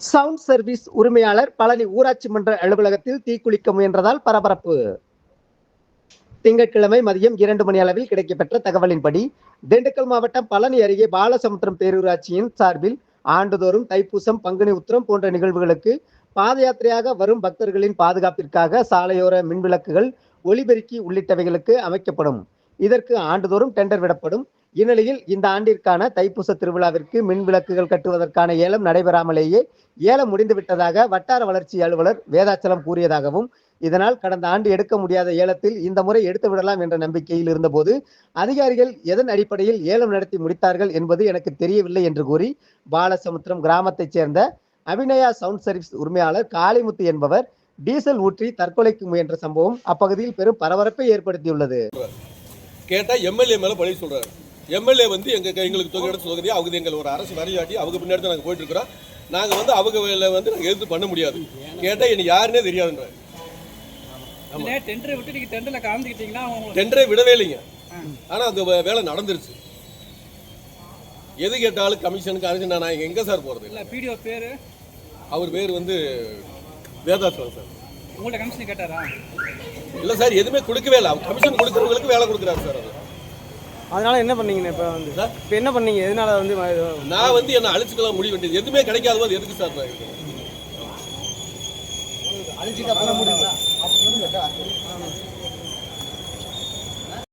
Sound service உரிமையாளர் பழனி ஊராட்சி மன்ற அலுவலகத்தில் தீக்குளிக்க முயன்றதால் பரபரப்பு. திங்கட்கிழமை மதியம் இரண்டு மணி அளவில் கிடைக்கப்பெற்ற தகவலின்படி திண்டுக்கல் மாவட்டம் பழனி அருகே பாலசமுத்திரம் பேரூராட்சியின் சார்பில் ஆண்டுதோறும் தைப்பூசம் பங்குனி உத்திரம் போன்ற நிகழ்வுகளுக்கு பாத யாத்திரையாக வரும் பக்தர்களின் பாதுகாப்பிற்காக சாலையோர மின்விளக்குகள் ஒளிபெருக்கி உள்ளிட்டவைகளுக்கு அமைக்கப்படும். இதற்கு ஆண்டுதோறும் டெண்டர் விடப்படும். இந்நிலையில் இந்த ஆண்டிற்கான தைப்பூச திருவிழாவிற்கு மின் விளக்குகள் கட்டுவதற்கான ஏலம் நடைபெறாமலேயே ஏலம் முடிந்துவிட்டதாக வட்டார வளர்ச்சி அலுவலர் வேதாச்சலம் கூறியதாகவும் இதனால் கடந்த ஆண்டு எடுக்க முடியாத ஏலத்தில் இந்த முறை எடுத்து விடலாம் என்ற நம்பிக்கையில் இருந்தபோது அதிகாரிகள் எதன் அடிப்படையில் ஏலம் நடத்தி முடித்தார்கள் என்பது எனக்கு தெரியவில்லை என்று கூறி பாலசமுத்திரம் கிராமத்தைச் சேர்ந்த அபிநயா சவுண்ட் சர்வீஸ் உரிமையாளர் காளிமுத்து என்பவர் டீசல் ஊற்றி தற்கொலைக்கு முயன்ற சம்பவம் அப்பகுதியில் பெரும் பரபரப்பை ஏற்படுத்தியுள்ளது. கேட்டால் எம்எல்ஏ மேலே பழி சொல்கிறாரு எம்எல்ஏ வந்து எங்கள் எங்களுக்கு தொகை எடுத்து தொகுதி அவங்க எங்கள் ஒரு அரசு வரையாட்டி அவங்க பின்னாடி நாங்கள் போயிட்டு இருக்கிறோம் நாங்கள் வந்து அவங்க வேலை வந்து நாங்கள் எதிர்த்து பண்ண முடியாது. கேட்டால் எனக்கு யாருன்னே தெரியாதுன்ற டெண்டரை விட்டு நீங்க டெண்டர்ல கலந்துக்கிட்டீங்கன்னா அவங்க டெண்டரே விடவே இல்லைங்க. ஆனால் அந்த வே- வேலை நடந்துருச்சு. எது கேட்டாலும் கமிஷனுக்கு அனுப்பிச்சு நான் எங்கே சார் போகிறது இல்ல பிடிஓ பேரு? அவர் பேர் வந்து வேதாசலம் சார் உங்கள்ட்ட கமிஷன் கேட்டாரா? இல்லை சார் எதுவுமே கொடுக்கவே இல்லை. அவர் கமிஷன் கொடுக்குறவங்களுக்கு வேலை கொடுக்குறாரு சார் அவர். அதனால என்ன பண்ணீங்க இப்போ வந்து? இப்போ என்ன பண்ணீங்க? எதனால வந்து நான் வந்து என்ன அழிச்சுக்கலாம் முடிவு வேண்டியது எதுவுமே கிடைக்காத போது எதுக்கு சார் நான் இருக்கணும்?